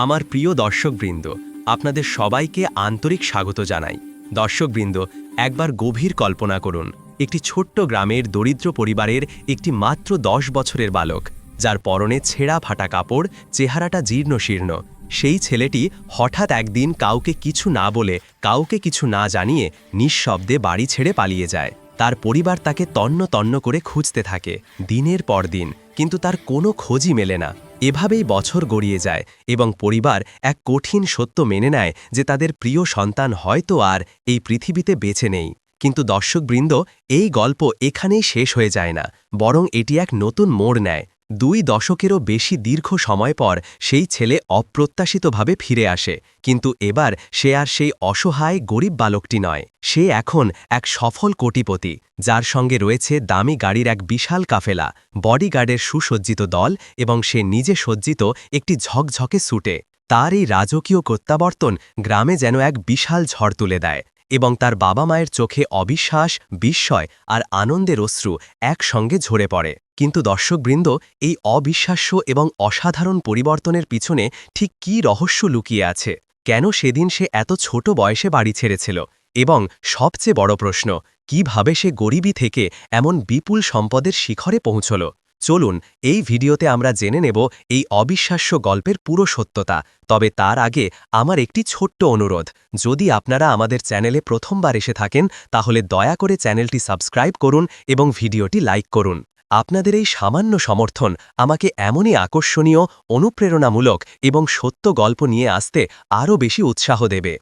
আমার প্রিয় দর্শকবৃন্দ, আপনাদের সবাইকে আন্তরিক স্বাগত জানাই। দর্শকবৃন্দ, একবার গভীর কল্পনা করুন, একটি ছোট্ট গ্রামের দরিদ্র পরিবারের একটি মাত্র দশ বছরের বালক, যার পরনে ছেঁড়া ফাটা কাপড়, চেহারাটা জীর্ণ শীর্ণ সেই ছেলেটি হঠাৎ একদিন কাউকে কিছু না বলে, কাউকে কিছু না জানিয়ে নিঃশব্দে বাড়ি ছেড়ে পালিয়ে যায়। তার পরিবার তাকে তন্ন তন্ন করে খুঁজতে থাকে, দিনের পর দিন, কিন্তু তার কোনো খোঁজই মেলে না। এভাবেই বছর গড়িয়ে যায় এবং পরিবার এক কঠিন সত্য মেনে নেয় যে তাদের প্রিয় সন্তান হয়তো আর এই পৃথিবীতে বেছে নেই। কিন্তু দর্শকবৃন্দ, এই গল্প এখানেই শেষ হয়ে যায় না, বরং এটি এক নতুন মোড় নেয়। দুই দশকেরও বেশি দীর্ঘ সময় পর সেই ছেলে অপ্রত্যাশিতভাবে ফিরে আসে, কিন্তু এবার সে আর সেই অসহায় গরিব বালকটি নয়। সে এখন এক সফল কোটিপতি, যার সঙ্গে রয়েছে দামি গাড়ির এক বিশাল কাফেলা, বডিগার্ডের সুসজ্জিত দল এবং সে নিজে সজ্জিত একটি ঝকঝকে স্যুটে। তার এই রাজকীয় প্রত্যাবর্তন গ্রামে যেন এক বিশাল ঝড় তুলে দেয় এবং তার বাবা মায়ের চোখে অবিশ্বাস, বিস্ময় আর আনন্দের অশ্রু একসঙ্গে ঝরে পড়ে। কিন্তু দর্শকবৃন্দ এই অবিশ্বাস্য এবং অসাধারণ পরিবর্তনের পিছনে ঠিক কী রহস্য লুকিয়ে আছে? কেন সেদিন সে এত ছোট বয়সে বাড়ি ছেড়েছিল? এবং সবচেয়ে বড় প্রশ্ন, কীভাবে সে গরিবী থেকে এমন বিপুল সম্পদের শিখরে পৌঁছল? চলুন, এই ভিডিওতে আমরা জেনে নেব এই অবিশ্বাস্য গল্পের পুরো সত্যতা। তবে তার আগে আমার একটি ছোট্ট অনুরোধ, যদি আপনারা আমাদের চ্যানেলে প্রথমবার এসে থাকেন, তাহলে দয়া করে চ্যানেলটি সাবস্ক্রাইব করুন এবং ভিডিওটি লাইক করুন। আপনাদের এই সামান্য সমর্থন আমাকে এমনই আকর্ষণীয়, অনুপ্রেরণামূলক এবং সত্য গল্প নিয়ে আসতে আরও বেশি উৎসাহ দেবে।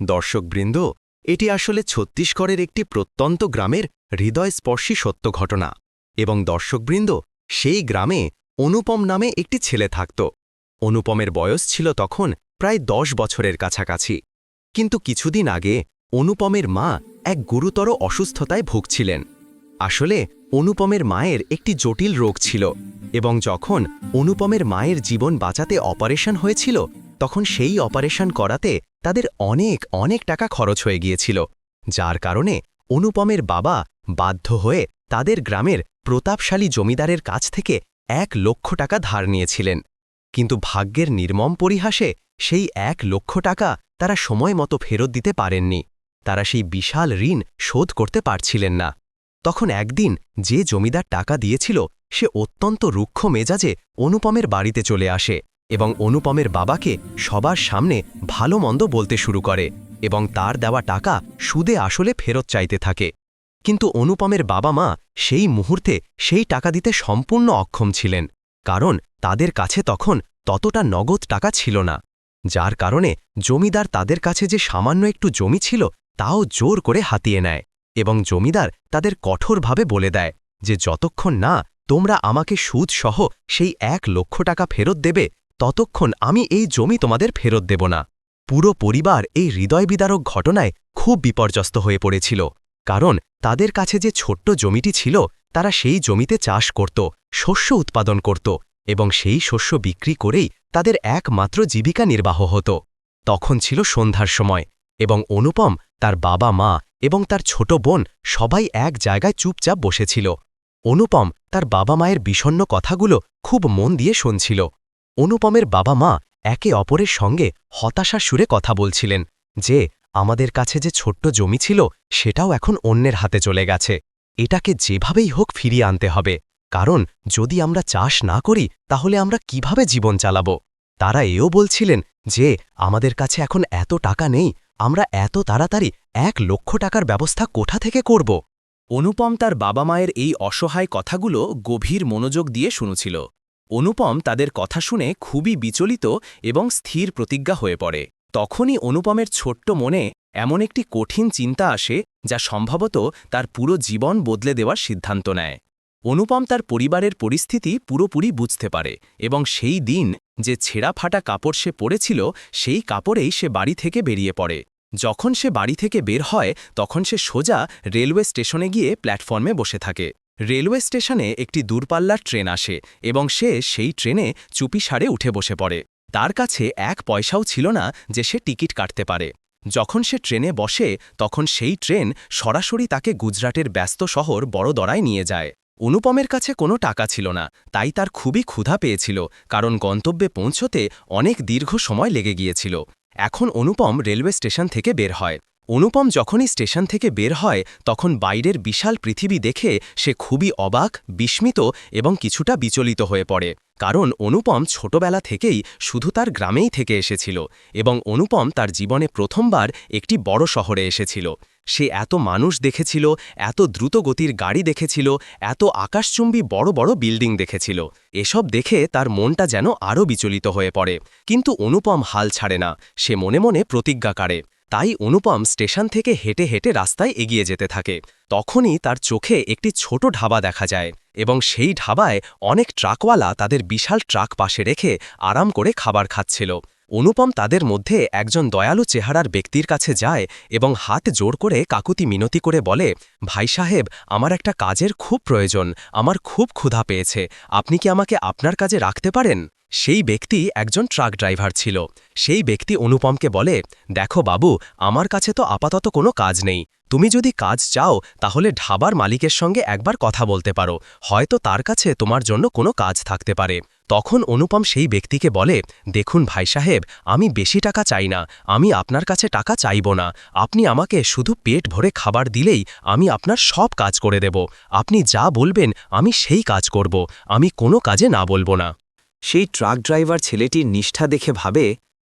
দর্শকবৃন্দ এটি আসলে ছত্তিশগড়ের একটি প্রত্যন্ত গ্রামের হৃদয়স্পর্শী সত্য ঘটনা এবং দর্শকবৃন্দ সেই গ্রামে অনুপম নামে একটি ছেলে থাকত। অনুপমের বয়স ছিল তখন প্রায় দশ বছরের কাছাকাছি। কিন্তু কিছুদিন আগে অনুপমের মা এক গুরুতর অসুস্থতায় ভুগছিলেন। আসলে অনুপমের মায়ের একটি জটিল রোগ ছিল এবং যখন অনুপমের মায়ের জীবন বাঁচাতে অপারেশন হয়েছিল, তখন সেই অপারেশন করাতে তাদের অনেক অনেক টাকা খরচ হয়ে গিয়েছিল, যার কারণে অনুপমের বাবা বাধ্য হয়ে তাদের গ্রামের প্রতাপশালী জমিদারের কাছ থেকে এক লক্ষ টাকা ধার নিয়েছিলেন। কিন্তু ভাগ্যের নির্মম পরিহাসে সেই এক লক্ষ টাকা তারা সময় মতো ফেরত দিতে পারেননি। তারা সেই বিশাল ঋণ শোধ করতে পারছিলেন না। তখন একদিন যে জমিদার টাকা দিয়েছিল, সে অত্যন্ত রুক্ষ মেজাজে অনুপমের বাড়িতে চলে আসে এবং অনুপমের বাবাকে সবার সামনে ভালো মন্দ বলতে শুরু করে এবং তার দেওয়া টাকা সুদে আসলে ফেরত চাইতে থাকে। কিন্তু অনুপমের বাবা মা সেই মুহূর্তে সেই টাকা দিতে সম্পূর্ণ অক্ষম ছিলেন, কারণ তাদের কাছে তখন ততটা নগদ টাকা ছিল না, যার কারণে জমিদার তাদের কাছে যে সামান্য একটু জমি ছিল, তাও জোর করে হাতিয়ে নেয়। এবং জমিদার তাদের কঠোরভাবে বলে দেয় যে যতক্ষণ না তোমরা আমাকে সুদ সহ সেই এক লক্ষ টাকা ফেরত দেবে, ততক্ষণ আমি এই জমি তোমাদের ফেরত দেব না। পুরো পরিবার এই হৃদয়বিদারক ঘটনায় খুব বিপর্যস্ত হয়ে পড়েছিল, কারণ তাদের কাছে যে ছোট্ট জমিটি ছিল, তারা সেই জমিতে চাষ করত, শস্য উৎপাদন করত এবং সেই শস্য বিক্রি করেই তাদের একমাত্র জীবিকা নির্বাহ হতো। তখন ছিল সন্ধ্যার সময় এবং অনুপম তার বাবা মা এবং তার ছোট বোন সবাই এক জায়গায় চুপচাপ বসেছিল। অনুপম তার বাবা মায়ের বিষণ্ন কথাগুলো খুব মন দিয়ে শুনছিল। অনুপমের বাবা মা একে অপরের সঙ্গে হতাশার সুরে কথা বলছিলেন যে, আমাদের কাছে যে ছোট্ট জমি ছিল, সেটাও এখন অন্যের হাতে চলে গেছে। এটাকে যেভাবেই হোক ফিরিয়ে আনতে হবে। কারণ, যদি আমরা চাষ না করি, তাহলে আমরা কীভাবে জীবন চালাব? তারা এও বলছিলেন যে, আমাদের কাছে এখন এত টাকা নেই আমরা এত তাড়াতাড়ি এক লক্ষ টাকার ব্যবস্থা কোথা থেকে করব? অনুপম তার বাবা মায়ের এই অসহায় কথাগুলো গভীর মনোযোগ দিয়ে শুনেছিল। অনুপম তাদের কথা শুনে খুবই বিচলিত এবং স্থির প্রতিজ্ঞা হয়ে পড়ে। তখনই অনুপমের ছোট্ট মনে এমন একটি কঠিন চিন্তা আসে যা সম্ভবত তার পুরো জীবন বদলে দেওয়ার সিদ্ধান্ত নেয়। অনুপম তার পরিবারের পরিস্থিতি পুরোপুরি বুঝতে পারে এবং সেই দিন যে ছেঁড়া ফাটা কাপড় সে পরেছিল, সেই কাপড়েই সে বাড়ি থেকে বেরিয়ে পড়ে। যখন সে বাড়ি থেকে বের হয়, তখন সে সোজা রেলওয়ে স্টেশনে গিয়ে প্ল্যাটফর্মে বসে থাকে। রেলওয়ে স্টেশনে একটি দূরপাল্লার ট্রেন আসে এবং সে সেই ট্রেনে চুপিসারে উঠে বসে পড়ে। তার কাছে এক পয়সাও ছিল না যে সে টিকিট কাটতে পারে। যখন সে ট্রেনে বসে, তখন সেই ট্রেন সরাসরি তাকে গুজরাটের ব্যস্ত শহর বড়দরায় নিয়ে যায়। অনুপমের কাছে কোনো টাকা ছিল না, তাই তার খুবই ক্ষুধা পেয়েছিল, কারণ গন্তব্যে পৌঁছতে অনেক দীর্ঘ সময় লেগে গিয়েছিল। এখন অনুপম রেলওয়ে স্টেশন থেকে বের হয়। অনুপম যখনই স্টেশন থেকে বের হয়, তখন বাইরের বিশাল পৃথিবী দেখে সে খুবই অবাক, বিস্মিত এবং কিছুটা বিচলিত হয়ে পড়ে। কারণ অনুপম ছোটবেলা থেকেই শুধু তার গ্রামেই থেকে এসেছিল এবং অনুপম তার জীবনে প্রথমবার একটি বড় শহরে এসেছিল। সে এত মানুষ দেখেছিল, এত দ্রুত গতির গাড়ি দেখেছিল, এত আকাশচুম্বী বড় বড় বিল্ডিং দেখেছিল। এসব দেখে তার মনটা যেন আরও বিচলিত হয়ে পড়ে। কিন্তু অনুপম হাল ছাড়ে না, সে মনে মনে প্রতিজ্ঞা কাড়ে। তাই অনুপম স্টেশন থেকে হেঁটে হেঁটে রাস্তায় এগিয়ে যেতে থাকে। তখনই তার চোখে একটি ছোট ঢাবা দেখা যায় এবং সেই ঢাবায় অনেক ট্রাকওয়ালা তাদের বিশাল ট্রাক পাশে রেখে আরাম করে খাবার খাচ্ছিল। অনুপম তাদের মধ্যে একজন দয়ালু চেহারার ব্যক্তির কাছে যায় এবং হাত জোর করে কাকুতি মিনতি করে বলে, ভাই সাহেব, আমার একটা কাজের খুব প্রয়োজন, আমার খুব ক্ষুধা পেয়েছে, আপনি কি আমাকে আপনার কাজে রাখতে পারেন? সেই ব্যক্তি একজন ট্রাক ড্রাইভার ছিল। সেই ব্যক্তি অনুপমকে বলে, দেখো বাবু, আমার কাছে তো আপাতত কোনো কাজ নেই তুমি যদি কাজ চাও, তাহলে ঢাবার মালিকের সঙ্গে একবার কথা বলতে পারো। হয়তো তার কাছে তোমার জন্য কোনো কাজ থাকতে পারে। তখন অনুপম সেই ব্যক্তিকে বলে, দেখুন ভাই সাহেব, আমি বেশি টাকা চাই না। আমি আপনার কাছে টাকা চাইব না। আপনি আমাকে শুধু পেট ভরে খাবার দিলেই আমি আপনার সব কাজ করে দেব। আপনি যা বলবেন, আমি সেই কাজ করব। আমি কোনো কাজে না বলব না। সেই ট্রাক ড্রাইভার ছেলেটির নিষ্ঠা দেখে ভাবে,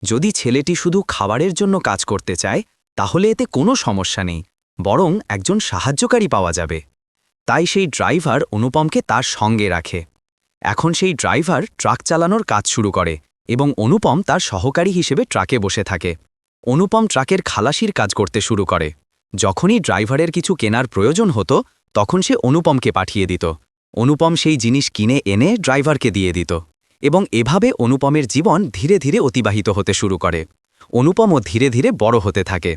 যদি ছেলেটি শুধু খাবারের জন্য কাজ করতে চায়, তাহলে এতে কোনো সমস্যা নেই। বরং একজন সাহায্যকারী পাওয়া যাবে। তাই সেই ড্রাইভার অনুপমকে তার সঙ্গে রাখে। এখন সেই ড্রাইভার ট্রাক চালানোর কাজ শুরু করে এবং অনুপম তার সহকারী হিসেবে ট্রাকে বসে থাকে। অনুপম ট্রাকের খালাসির কাজ করতে শুরু করে। যখনই ড্রাইভারের কিছু কেনার প্রয়োজন হতো, তখন সে অনুপমকে পাঠিয়ে দিত। অনুপম সেই জিনিস কিনে এনে ড্রাইভারকে দিয়ে দিত এবং এভাবে অনুপমের জীবন ধীরে ধীরে অতিবাহিত হতে শুরু করে। অনুপমও ধীরে ধীরে বড় হতে থাকে।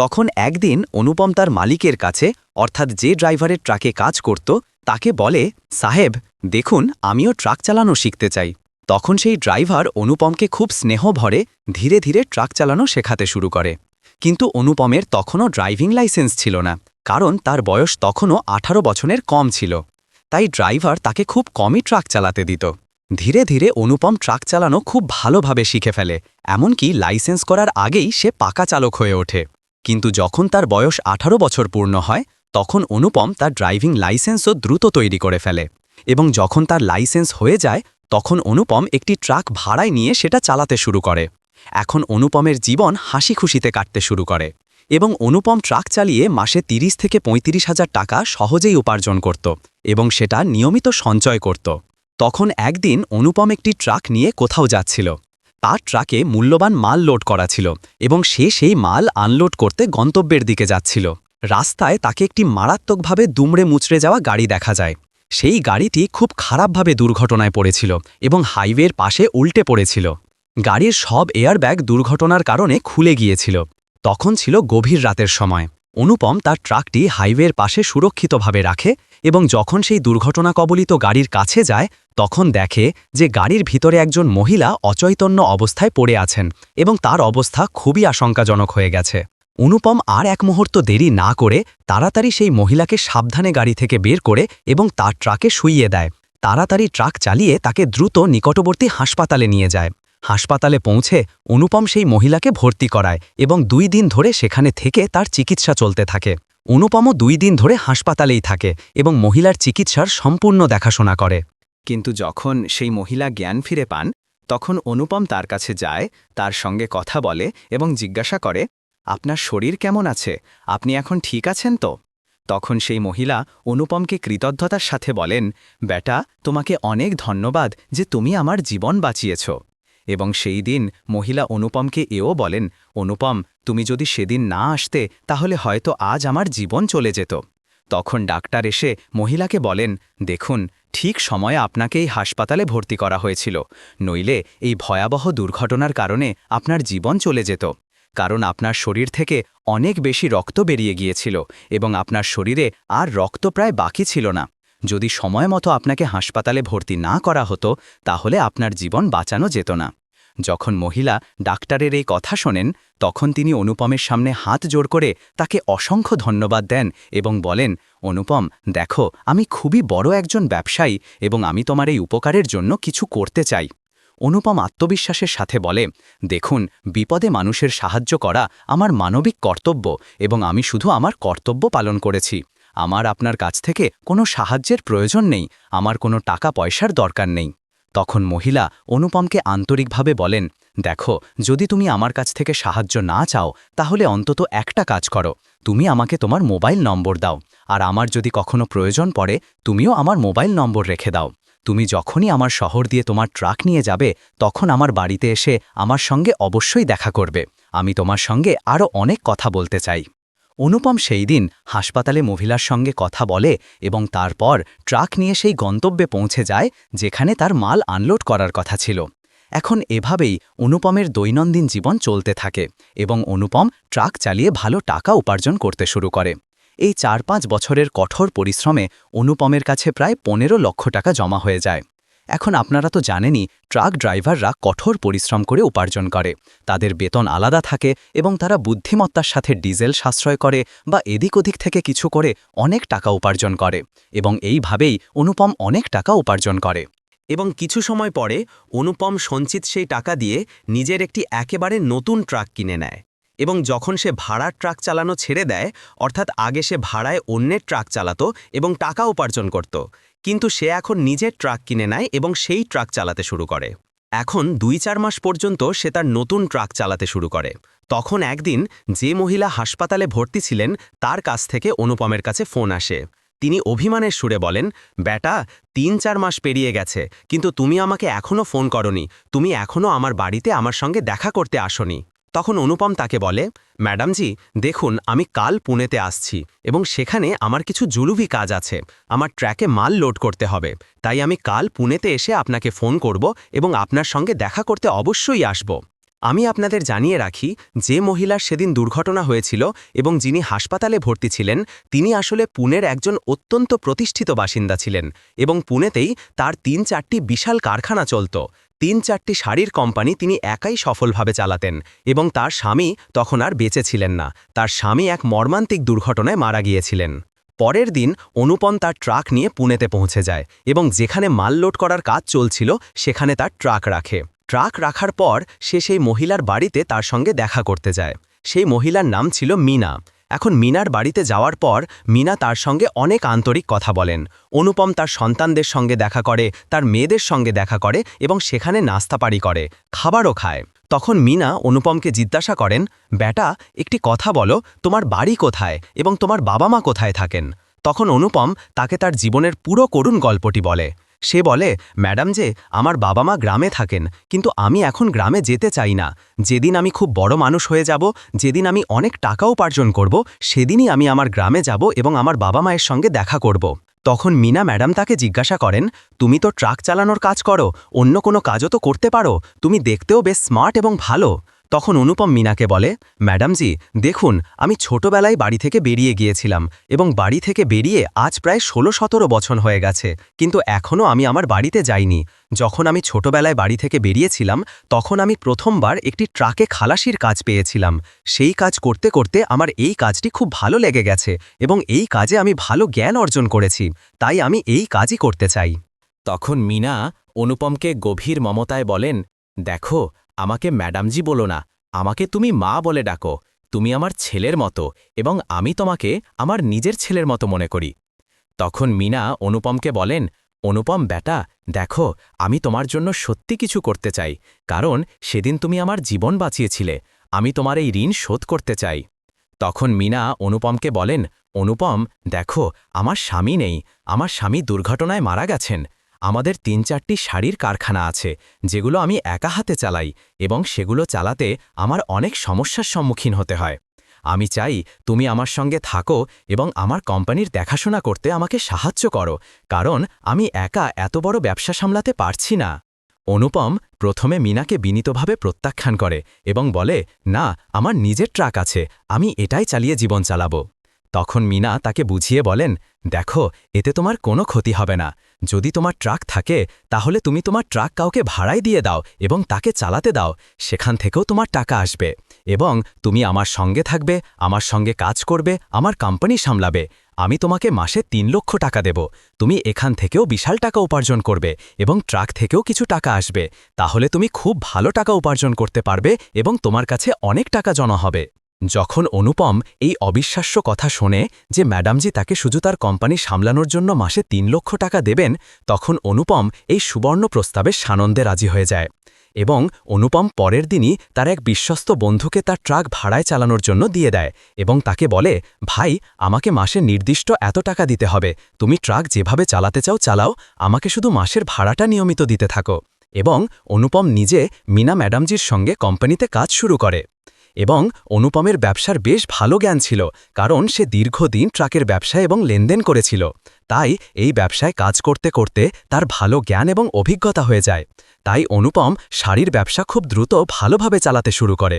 তখন একদিন অনুপম তার মালিকের কাছে, অর্থাৎ যে ড্রাইভারের ট্রাকে কাজ করত, তাকে বলে, সাহেব, দেখুন, আমিও ট্রাক চালানো শিখতে চাই। তখন সেই ড্রাইভার অনুপমকে খুব স্নেহ ভরে ধীরে ধীরে ট্রাক চালানো শেখাতে শুরু করে। কিন্তু অনুপমের তখনও ড্রাইভিং লাইসেন্স ছিল না, কারণ তার বয়স তখনও আঠারো বছরের কম ছিল। তাই ড্রাইভার তাকে খুব কমই ট্রাক চালাতে দিত। ধীরে ধীরে অনুপম ট্রাক চালানো খুব ভালোভাবে শিখে ফেলে, এমনকি লাইসেন্স করার আগেই সে পাকা চালক হয়ে ওঠে। কিন্তু যখন তার বয়স আঠারো বছর পূর্ণ হয়, তখন অনুপম তার ড্রাইভিং লাইসেন্সও দ্রুত তৈরি করে ফেলে এবং যখন তার লাইসেন্স হয়ে যায়, তখন অনুপম একটি ট্রাক ভাড়ায় নিয়ে সেটা চালাতে শুরু করে। এখন অনুপমের জীবন হাসি খুশিতে কাটতে শুরু করে এবং অনুপম ট্রাক চালিয়ে মাসে ৩০ থেকে পঁয়ত্রিশ হাজার টাকা সহজেই উপার্জন করত এবং সেটা নিয়মিত সঞ্চয় করত। তখন একদিন অনুপম একটি ট্রাক নিয়ে কোথাও যাচ্ছিল। তার ট্রাকে মূল্যবান মাল লোড করা ছিল এবং সে সেই মাল আনলোড করতে গন্তব্যের দিকে যাচ্ছিল। রাস্তায় তাকে একটি মারাত্মকভাবে দুমড়ে মুচড়ে যাওয়া গাড়ি দেখা যায়। সেই গাড়িটি খুব খারাপভাবে দুর্ঘটনায় পড়েছিল এবং হাইওয়ের পাশে উল্টে পড়েছিল। গাড়ির সব এয়ারব্যাগ দুর্ঘটনার কারণে খুলে গিয়েছিল। তখন ছিল গভীর রাতের সময়। অনুপম তার ট্রাকটি হাইওয়ের পাশে সুরক্ষিতভাবে রাখে এবং যখন সেই দুর্ঘটনা কবলিত গাড়ির কাছে যায়, তখন দেখে যে গাড়ির ভিতরে একজন মহিলা অচৈতন্য অবস্থায় পড়ে আছেন এবং তার অবস্থা খুবই আশঙ্কাজনক হয়ে গেছে। অনুপম আর এক মুহূর্ত দেরি না করে তাড়াতাড়ি সেই মহিলাকে সাবধানে গাড়ি থেকে বের করে এবং তার ট্রাকে শুইয়ে দেয়। তাড়াতাড়ি ট্রাক চালিয়ে তাকে দ্রুত নিকটবর্তী হাসপাতালে নিয়ে যায়। হাসপাতালে পৌঁছে অনুপম সেই মহিলাকে ভর্তি করায় এবং দুই দিন ধরে সেখানে থেকে তার চিকিৎসা চলতে থাকে। অনুপমও দুই দিন ধরে হাসপাতালেই থাকে এবং মহিলার চিকিৎসার সম্পূর্ণ দেখাশোনা করে। কিন্তু যখন সেই মহিলা জ্ঞান ফিরে পান, তখন অনুপম তার কাছে যায়, তার সঙ্গে কথা বলে এবং জিজ্ঞাসা করে, আপনার শরীর কেমন আছে? আপনি এখন ঠিক আছেন তো? তখন সেই মহিলা অনুপমকে কৃতজ্ঞতার সাথে বলেন বেটা তোমাকে অনেক ধন্যবাদ যে তুমি আমার জীবন বাঁচিয়েছ। এবং সেই দিন মহিলা অনুপমকে এও বলেন, অনুপম, তুমি যদি সেদিন না আসতে, তাহলে হয়তো আজ আমার জীবন চলে যেত। তখন ডাক্তার এসে মহিলাকে বলেন, দেখুন, ঠিক সময়ে আপনাকে এই হাসপাতালে ভর্তি করা হয়েছিল, নইলে এই ভয়াবহ দুর্ঘটনার কারণে আপনার জীবন চলে যেত, কারণ আপনার শরীর থেকে অনেক বেশি রক্ত বেরিয়ে গিয়েছিল এবং আপনার শরীরে আর রক্ত প্রায় বাকি ছিল না। যদি সময় মতো আপনাকে হাসপাতালে ভর্তি না করা হতো, তাহলে আপনার জীবন বাঁচানো যেত না। যখন মহিলা ডাক্তারের এই কথা শোনেন, তখন তিনি অনুপমের সামনে হাত জোর করে তাকে অসংখ্য ধন্যবাদ দেন এবং বলেন, অনুপম, দেখো, আমি খুবই বড় একজন ব্যবসায়ী এবং আমি তোমার এই উপকারের জন্য কিছু করতে চাই। অনুপম আত্মবিশ্বাসের সাথে বলে, দেখুন, বিপদে মানুষের সাহায্য করা আমার মানবিক কর্তব্য এবং আমি শুধু আমার কর্তব্য পালন করেছি। আমার আপনার কাছ থেকে কোনো সাহায্যের প্রয়োজন নেই, আমার কোনো টাকা পয়সার দরকার নেই। তখন মহিলা অনুপমকে আন্তরিকভাবে বলেন, দেখো, যদি তুমি আমার কাছ থেকে সাহায্য না চাও, তাহলে অন্তত একটা কাজ করো। তুমি আমাকে তোমার মোবাইল নম্বর দাও। আর আমার যদি কখনো প্রয়োজন পড়ে, তুমিও আমার মোবাইল নম্বর রেখে দাও। তুমি যখনই আমার শহর দিয়ে তোমার ট্রাক নিয়ে যাবে, তখন আমার বাড়িতে এসে আমার সঙ্গে অবশ্যই দেখা করবে। আমি তোমার সঙ্গে আরও অনেক কথা বলতে চাই। অনুপম সেই দিন হাসপাতালে মহিলার সঙ্গে কথা বলে এবং তারপর ট্রাক নিয়ে সেই গন্তব্যে পৌঁছে যায়, যেখানে তার মাল আনলোড করার কথা ছিল। এখন এভাবেই অনুপমের দৈনন্দিন জীবন চলতে থাকে এবং অনুপম ট্রাক চালিয়ে ভালো টাকা উপার্জন করতে শুরু করে। এই চার পাঁচ বছরের কঠোর পরিশ্রমে অনুপমের কাছে প্রায় পনেরো লক্ষ টাকা জমা হয়ে যায়। এখন আপনারা তো জানেনই, ট্রাক ড্রাইভাররা কঠোর পরিশ্রম করে উপার্জন করে। তাদের বেতন আলাদা থাকে এবং তারা বুদ্ধিমত্তার সাথে ডিজেল সাশ্রয় করে বা এদিক ওদিক থেকে কিছু করে অনেক টাকা উপার্জন করে এবং এইভাবেই অনুপম অনেক টাকা উপার্জন করে। এবং কিছু সময় পরে অনুপম সঞ্চিত সেই টাকা দিয়ে নিজের একটি একেবারে নতুন ট্রাক কিনে নেয় এবং যখন সে ভাড়ার ট্রাক চালানো ছেড়ে দেয়, অর্থাৎ আগে সে ভাড়ায় অন্যের ট্রাক চালাতো এবং টাকা উপার্জন করত কিন্তু সে এখন নিজের ট্রাক কিনে নেয় এবং সেই ট্রাক চালাতে শুরু করে। এখন দুই চার মাস পর্যন্ত সে তার নতুন ট্রাক চালাতে শুরু করে। তখন একদিন যে মহিলা হাসপাতালে ভর্তি ছিলেন, তার কাছ থেকে অনুপমের কাছে ফোন আসে। তিনি অভিমানের সুরে বলেন ব্যাটা তিন চার মাস পেরিয়ে গেছে, কিন্তু তুমি আমাকে এখনও ফোন করনি। তুমি এখনও আমার বাড়িতে আমার সঙ্গে দেখা করতে আসনি। তখন অনুপম তাকে বলে, ম্যাডামজি, দেখুন, আমি কাল পুনেতে আসছি এবং সেখানে আমার কিছু জুলুভি কাজ আছে। আমার ট্র্যাকে মাল লোড করতে হবে। তাই আমি কাল পুনেতে এসে আপনাকে ফোন করব এবং আপনার সঙ্গে দেখা করতে অবশ্যই আসব। আমি আপনাদের জানিয়ে রাখি, যে মহিলার সেদিন দুর্ঘটনা হয়েছিল এবং যিনি হাসপাতালে ভর্তি ছিলেন, তিনি আসলে পুনের একজন অত্যন্ত প্রতিষ্ঠিত বাসিন্দা ছিলেন এবং পুনেতেই তার তিন চারটি বিশাল কারখানা চলত। তিন চারটি শাড়ির কোম্পানি তিনি একাই সফলভাবে চালাতেন এবং তার স্বামী তখন আর বেঁচে ছিলেন না। তার স্বামী এক মর্মান্তিক দুর্ঘটনায় মারা গিয়েছিলেন। পরের দিন অনুপম তার ট্রাক নিয়ে পুনেতে পৌঁছে যায় এবং যেখানে মাল লোড করার কাজ চলছিল, সেখানে তার ট্রাক রাখে। ট্রাক রাখার পর সে সেই মহিলার বাড়িতে তার সঙ্গে দেখা করতে যায়। সেই মহিলার নাম ছিল মিনা। এখন মিনার বাড়িতে যাওয়ার পর মিনা তার সঙ্গে অনেক আন্তরিক কথা বলেন। অনুপম তার সন্তানদের সঙ্গে দেখা করে, তার মেয়েদের সঙ্গে দেখা করে এবং সেখানে নাস্তাপাড়ি করে, খাবারও খায়। তখন মিনা অনুপমকে জিজ্ঞাসা করেন ব্যাটা একটি কথা বলো, তোমার বাড়ি কোথায় এবং তোমার বাবা মা কোথায় থাকেন? তখন অনুপম তাকে তার জীবনের পুরো করুণ গল্পটি বলে। সে বলে, ম্যাডাম যে, আমার বাবা মা গ্রামে থাকেন, কিন্তু আমি এখন গ্রামে যেতে চাই না। যেদিন আমি খুব বড় মানুষ হয়ে যাব, যেদিন আমি অনেক টাকা উপার্জন করব, সেদিনই আমি আমার গ্রামে যাব এবং আমার বাবা মায়ের সঙ্গে দেখা করব। তখন মিনা ম্যাডাম তাকে জিজ্ঞাসা করেন, তুমি তো ট্রাক চালানোর কাজ করো, অন্য কোনো কাজও তো করতে পারো? তুমি দেখতেও বেশ স্মার্ট এবং ভালো। তখন অনুপম মিনাকে বলে ম্যাডামজি দেখুন, আমি ছোটবেলায় বাড়ি থেকে বেরিয়ে গিয়েছিলাম এবং বাড়ি থেকে বেরিয়ে আজ প্রায় ষোলো সতেরো বছর হয়ে গেছে, কিন্তু এখনও আমি আমার বাড়িতে যাইনি। যখন আমি ছোটবেলায় বাড়ি থেকে বেরিয়েছিলাম, তখন আমি প্রথমবার একটি ট্রাকে খালাসির কাজ পেয়েছিলাম। সেই কাজ করতে করতে আমার এই কাজটি খুব ভালো লেগে গেছে এবং এই কাজে আমি ভালো জ্ঞান অর্জন করেছি, তাই আমি এই কাজই করতে চাই। তখন মিনা অনুপমকে গভীর মমতায় বলেন, দেখো আমাকে ম্যাডামজি বলো না, আমাকে তুমি মা বলে ডাকো, তুমি আমার ছেলের মতো এবং আমি তোমাকে আমার নিজের ছেলের মতো মনে করি। তখন মিনা অনুপমকে বলেন, অনুপম বেটা, দেখো, আমি তোমার জন্য সত্যি কিছু করতে চাই, কারণ সেদিন তুমি আমার জীবন বাঁচিয়েছিলে, আমি তোমার এই ঋণ শোধ করতে চাই। তখন মিনা অনুপমকে বলেন, অনুপম, দেখো, আমার স্বামী নেই, আমার স্বামী দুর্ঘটনায় মারা গেছেন আমাদের তিন চারটি শাড়ির কারখানা আছে, যেগুলো আমি একা হাতে চালাই এবং সেগুলো চালাতে আমার অনেক সমস্যার সম্মুখীন হতে হয়। আমি চাই তুমি আমার সঙ্গে থাকো এবং আমার কোম্পানির দেখাশোনা করতে আমাকে সাহায্য করো, কারণ আমি একা এত বড় ব্যবসা সামলাতে পারছি না। অনুপম প্রথমে মিনাকে বিনীতভাবে প্রত্যাখ্যান করে এবং বলে, না, আমার নিজের ট্রাক আছে, আমি এটাই চালিয়ে জীবন চালাবো। তখন মিনা তাকে বুঝিয়ে বলেন, দেখো, এতে তোমার কোনো ক্ষতি হবে না। যদি তোমার ট্রাক থাকে, তাহলে তুমি তোমার ট্রাক কাউকে ভাড়াই দিয়ে দাও এবং তাকে চালাতে দাও। সেখান থেকেও তোমার টাকা আসবে। এবং তুমি আমার সঙ্গে থাকবে, আমার সঙ্গে কাজ করবে, আমার কোম্পানি সামলাবে। আমি তোমাকে মাসে তিন লক্ষ টাকা দেব। তুমি এখান থেকেও বিশাল টাকা উপার্জন করবে এবং ট্রাক থেকেও কিছু টাকা আসবে। তাহলে তুমি খুব ভালো টাকা উপার্জন করতে পারবে এবং তোমার কাছে অনেক টাকা জমা হবে। যখন অনুপম এই অবিশ্বাস্য কথা শোনে যে ম্যাডামজি তাকে শুধু তার কোম্পানি সামলানোর জন্য মাসে তিন লক্ষ টাকা দেবেন, তখন অনুপম এই সুবর্ণ প্রস্তাবে সানন্দে রাজি হয়ে যায় এবং অনুপম পরের দিনই তার এক বিশ্বস্ত বন্ধুকে তার ট্রাক ভাড়ায় চালানোর জন্য দিয়ে দেয় এবং তাকে বলে, ভাই, আমাকে মাসে নির্দিষ্ট এত টাকা দিতে হবে। তুমি ট্রাক যেভাবে চালাতে চাও, চালাও। আমাকে শুধু মাসের ভাড়াটা নিয়মিত দিতে থাকো। এবং অনুপম নিজে মিনা ম্যাডামজির সঙ্গে কোম্পানিতে কাজ শুরু করে। এবং অনুপমের ব্যবসার বেশ ভালো জ্ঞান ছিল, কারণ সে দীর্ঘদিন ট্রাকের ব্যবসা এবং লেনদেন করেছিল। তাই এই ব্যবসায় কাজ করতে করতে তার ভালো জ্ঞান এবং অভিজ্ঞতা হয়ে যায়। তাই অনুপম শাড়ির ব্যবসা খুব দ্রুত ভালোভাবে চালাতে শুরু করে।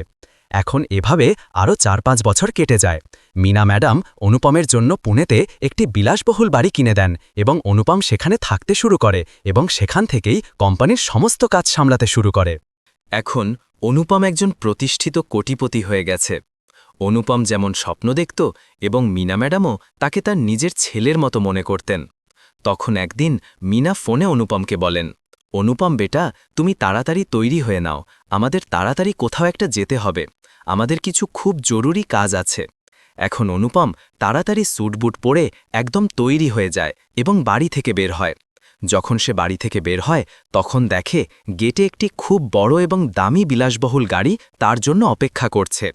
এখন এভাবে আরও চার পাঁচ বছর কেটে যায়। মিনা ম্যাডাম অনুপমের জন্য পুনেতে একটি বিলাসবহুল বাড়ি কিনে দেন এবং অনুপম সেখানে থাকতে শুরু করে এবং সেখান থেকেই কোম্পানির সমস্ত কাজ সামলাতে শুরু করে। এখন অনুপম একজন প্রতিষ্ঠিত কোটিপতি হয়ে গেছে। অনুপম যেমন স্বপ্ন দেখত এবং মিনা ম্যাডামও তাকে তার নিজের ছেলের মতো মনে করতেন। তখন একদিন মিনা ফোনে অনুপমকে বলেন, অনুপম বেটা, তুমি তাড়াতাড়ি তৈরি হয়ে নাও। আমাদের তাড়াতাড়ি কোথাও একটা যেতে হবে। আমাদের কিছু খুব জরুরি কাজ আছে। এখন অনুপম তাড়াতাড়ি স্যুটবুট পরে একদম তৈরি হয়ে যায় এবং বাড়ি থেকে বের হয়। যখন সে বাড়ি থেকে বের হয়, তখন দেখে গেটে একটি খুব বড় এবং দামি বিলাসবহুল গাড়ি তার জন্য অপেক্ষা করছে।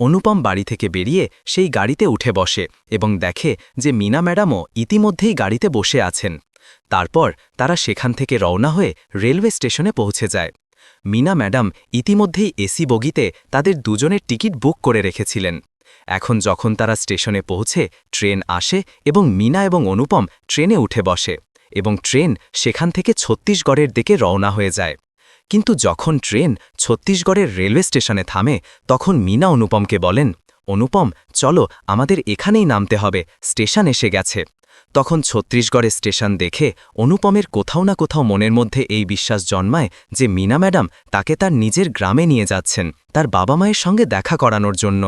অনুপম বাড়ি থেকে বেরিয়ে সেই গাড়িতে উঠে বসে এবং দেখে যে মিনা ম্যাডামও ইতিমধ্যেই গাড়িতে বসে আছেন। তারপর তারা সেখান থেকে রওনা হয়ে রেলওয়ে স্টেশনে পৌঁছে যায়। মিনা ম্যাডাম ইতিমধ্যেই এসি বগিতে তাদের দুজনের টিকিট বুক করে রেখেছিলেন। এখন যখন তারা স্টেশনে পৌঁছে, ট্রেন আসে এবং মিনা এবং অনুপম ট্রেনে উঠে বসে। এবং ট্রেন সেখান থেকে ছত্তিশগড়ের দিকে রওনা হয়ে যায়। কিন্তু যখন ট্রেন ছত্তিশগড়ের রেলওয়ে স্টেশনে থামে, তখন মিনা অনুপমকে বলেন, অনুপম, চলো, আমাদের এখানেই নামতে হবে, স্টেশন এসে গেছে। তখন ছত্তিশগড়ের স্টেশন দেখে অনুপমের কোথাও না কোথাও মনের মধ্যে এই বিশ্বাস জন্মায় যে মিনা ম্যাডাম তাকে তার নিজের গ্রামে নিয়ে যাচ্ছেন, তার বাবা মায়ের সঙ্গে দেখা করানোর জন্য।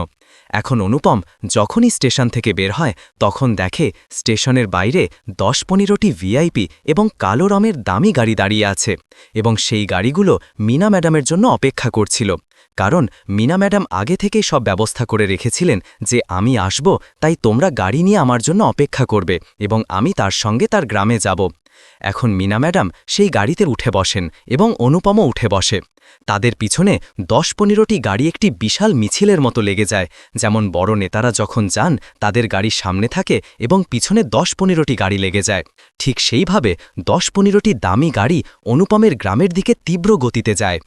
এখন অনুপম যখনই স্টেশন থেকে বের হয়, তখন দেখে স্টেশনের বাইরে দশ পনেরোটি ভিআইপি এবং কালো রঙের দামি গাড়ি দাঁড়িয়ে আছে এবং সেই গাড়িগুলো মিনা ম্যাডামের জন্য অপেক্ষা করছিল। কারণ মিনা ম্যাডাম আগে থেকেই সব ব্যবস্থা করে রেখেছিলেন যে আমি আসব, তাই তোমরা গাড়ি নিয়ে আমার জন্য অপেক্ষা করবে এবং আমি তার সঙ্গে তার গ্রামে যাব। এখন মিনা ম্যাডাম সেই গাড়িতে উঠে বসেন এবং অনুপমও উঠে বসে। তাদের পিছনে দশ পনেরোটি গাড়ি একটি বিশাল মিছিলের মতো লেগে যায়, যেমন বড় নেতারা যখন যান, তাদের গাড়ি সামনে থাকে এবং পিছনে দশ পনেরোটি গাড়ি লেগে যায়। ঠিক সেইভাবে দশ পনেরোটি দামি গাড়ি অনুপমের গ্রামের দিকে তীব্র গতিতে যায়।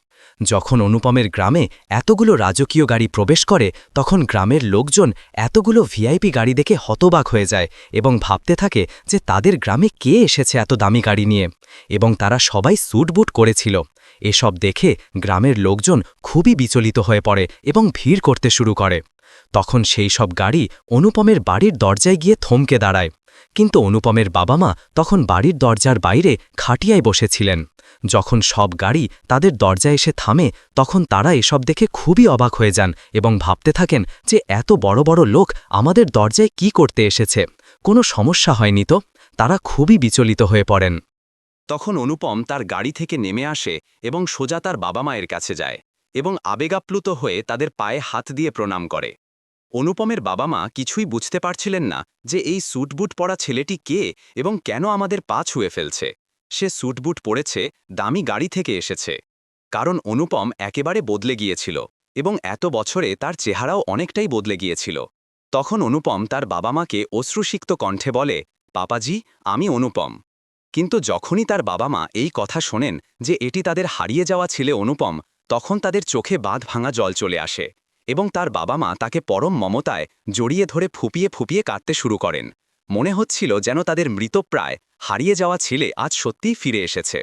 যখন অনুপমের গ্রামে এতগুলো রাজকীয় গাড়ি প্রবেশ করে, তখন গ্রামের লোকজন এতগুলো ভিআইপি গাড়ি দেখে হতবাক হয়ে যায় এবং ভাবতে থাকে যে তাদের গ্রামে কে এসেছে এত দামি গাড়ি নিয়ে। এবং তারা সবাই স্যুটবুট করেছিল। এসব দেখে গ্রামের লোকজন খুবই বিচলিত হয়ে পড়ে এবং ভিড় করতে শুরু করে। তখন সেই সব গাড়ি অনুপমের বাড়ির দরজায় গিয়ে থমকে দাঁড়ায়। কিন্তু অনুপমের বাবা মা তখন বাড়ির দরজার বাইরে খাটিয়ায় বসেছিলেন। যখন সব গাড়ি তাদের দরজায় এসে থামে, তখন তারা এসব দেখে খুবই অবাক হয়ে যান এবং ভাবতে থাকেন যে এত বড় বড় লোক আমাদের দরজায় কি করতে এসেছে। কোনো সমস্যা হয়নি তো? তারা খুবই বিচলিত হয়ে পড়েন। তখন অনুপম তার গাড়ি থেকে নেমে আসে এবং সোজা তার বাবা মায়ের কাছে যায় এবং আবেগাপ্লুত হয়ে তাদের পায়ে হাত দিয়ে প্রণাম করে। অনুপমের বাবা মা কিছুই বুঝতে পারছিলেন না যে এই স্যুটবুট পরা ছেলেটি কে এবং কেন আমাদের পা ছুঁয়ে ফেলছে। সে স্যুটবুট পরেছে, দামি গাড়ি থেকে এসেছে। কারণ অনুপম একেবারে বদলে গিয়েছিল এবং এত বছরে তার চেহারাও অনেকটাই বদলে গিয়েছিল। তখন অনুপম তার বাবা মাকে অশ্রুসিক্ত কণ্ঠে বলে, পাপাজি, আমি অনুপম। কিন্তু যখনই তার বাবা মা এই কথা শোনেন যে এটি তাদের হারিয়ে যাওয়া ছেলে অনুপম, তখন তাদের চোখে বাঁধ ভাঙা জল চলে আসে এবং তার বাবা মা তাকে পরম মমতায় জড়িয়ে ধরে ফুপিয়ে ফুপিয়ে কাঁদতে শুরু করেন। মনে হচ্ছিল যেন তাদের মৃতপ্রায় হারিয়ে যাওয়া ছেলে আজ সত্যিই ফিরে এসেছে।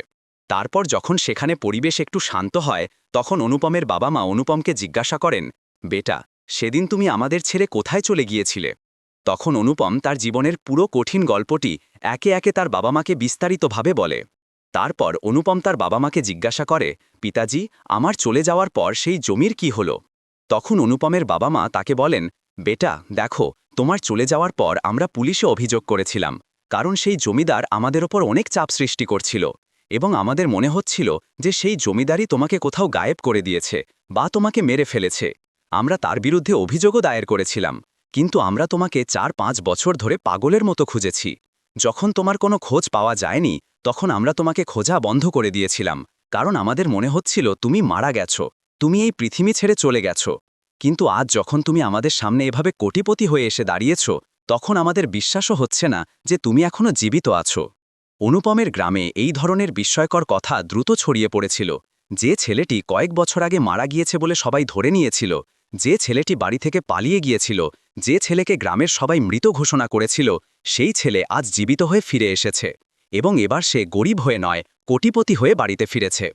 তারপর যখন সেখানে পরিবেশ একটু শান্ত হয়, তখন অনুপমের বাবা মা অনুপমকে জিজ্ঞাসা করেন, বেটা, সেদিন তুমি আমাদের ছেড়ে কোথায় চলে গিয়েছিলে? তখন অনুপম তার জীবনের পুরো কঠিন গল্পটি একে একে তার বাবা মাকে বিস্তারিতভাবে বলে। তারপর অনুপম তার বাবা মাকে জিজ্ঞাসা করে, পিতাজি, আমার চলে যাওয়ার পর সেই জমির কি হলো? তখন অনুপমের বাবা মা তাকে বলেন, বেটা, দেখো, তোমার চলে যাওয়ার পর আমরা পুলিশে অভিযোগ করেছিলাম। কারণ সেই জমিদার আমাদের ওপর অনেক চাপ সৃষ্টি করছিল এবং আমাদের মনে হচ্ছিল যে সেই জমিদারই তোমাকে কোথাও গায়েব করে দিয়েছে বা তোমাকে মেরে ফেলেছে। আমরা তার বিরুদ্ধে অভিযোগও দায়ের করেছিলাম, কিন্তু আমরা তোমাকে চার পাঁচ বছর ধরে পাগলের মতো খুঁজেছি। যখন তোমার কোনো খোঁজ পাওয়া যায়নি, তখন আমরা তোমাকে খোঁজা বন্ধ করে দিয়েছিলাম, কারণ আমাদের মনে হচ্ছিল তুমি মারা গেছো, তুমি এই পৃথিবী ছেড়ে চলে গেছো। কিন্তু আজ যখন তুমি আমাদের সামনে এভাবে কোটিপতি হয়ে এসে দাঁড়িয়েছ তখন আমাদের বিশ্বাসও হচ্ছে না যে তুমি এখনও জীবিত আছো। অনুপমের গ্রামে এই ধরনের বিস্ময়কর কথা দ্রুত ছড়িয়ে পড়েছিল। যে ছেলেটি কয়েক বছর আগে মারা গিয়েছে বলে সবাই ধরে নিয়েছিল, যে ছেলেটি বাড়ি থেকে পালিয়ে গিয়েছিল, যে ছেলেকে গ্রামের সবাই মৃত ঘোষণা করেছিল, সেই ছেলে আজ জীবিত হয়ে ফিরে এসেছে এবং এবার সে গরিব হয়ে নয়, কোটিপতি হয়ে বাড়িতে ফিরেছে।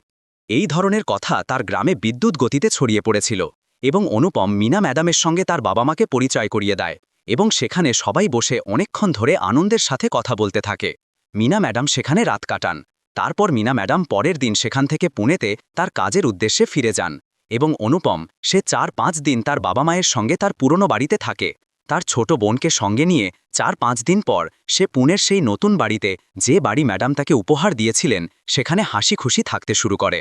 এই ধরনের কথা তার গ্রামে বিদ্যুৎ গতিতে ছড়িয়ে পড়েছিল এবং অনুপম মিনা ম্যাডামের সঙ্গে তার বাবা মাকে পরিচয় করিয়ে দেয়। এবং সেখানে সবাই বসে অনেকক্ষণ ধরে আনন্দের সাথে কথা বলতে থাকে। মিনা ম্যাডাম সেখানে রাত কাটান। তারপর মিনা ম্যাডাম পরের দিন সেখান থেকে পুনেতে তার কাজের উদ্দেশ্যে ফিরে যান এবং অনুপম, সে চার পাঁচ দিন তার বাবা মায়ের সঙ্গে তার পুরনো বাড়িতে থাকে। তার ছোট বোনকে সঙ্গে নিয়ে চার পাঁচ দিন পর সে পুনের সেই নতুন বাড়িতে যে বাড়ি ম্যাডাম তাকে উপহার দিয়েছিলেন, সেখানে হাসি খুশি থাকতে শুরু করে।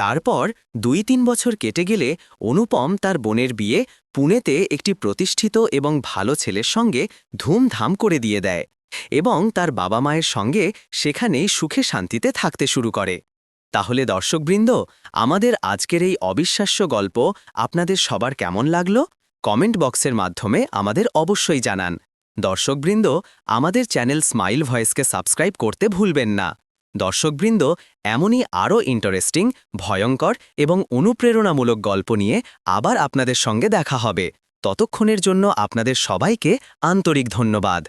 তারপর দুই তিন বছর কেটে গেলে অনুপম তার বোনের বিয়ে পুনেতে একটি প্রতিষ্ঠিত এবং ভালো ছেলের সঙ্গে ধুমধাম করে দিয়ে দেয় এবং তার বাবা মায়ের সঙ্গে সেখানেই সুখে শান্তিতে থাকতে শুরু করে। তাহলে দর্শকবৃন্দ, আমাদের আজকের এই অবিশ্বাস্য গল্প আপনাদের সবার কেমন লাগল? কমেন্ট বক্সের মাধ্যমে আমাদের অবশ্যই জানান। দর্শকবৃন্দ, আমাদের চ্যানেল স্মাইল ভয়েসকে সাবস্ক্রাইব করতে ভুলবেন না। দর্শকবৃন্দ, এমনই আরও ইন্টারেস্টিং ভয়ঙ্কর এবং অনুপ্রেরণামূলক গল্প নিয়ে আবার আপনাদের সঙ্গে দেখা হবে। ততক্ষণের জন্য আপনাদের সবাইকে আন্তরিক ধন্যবাদ।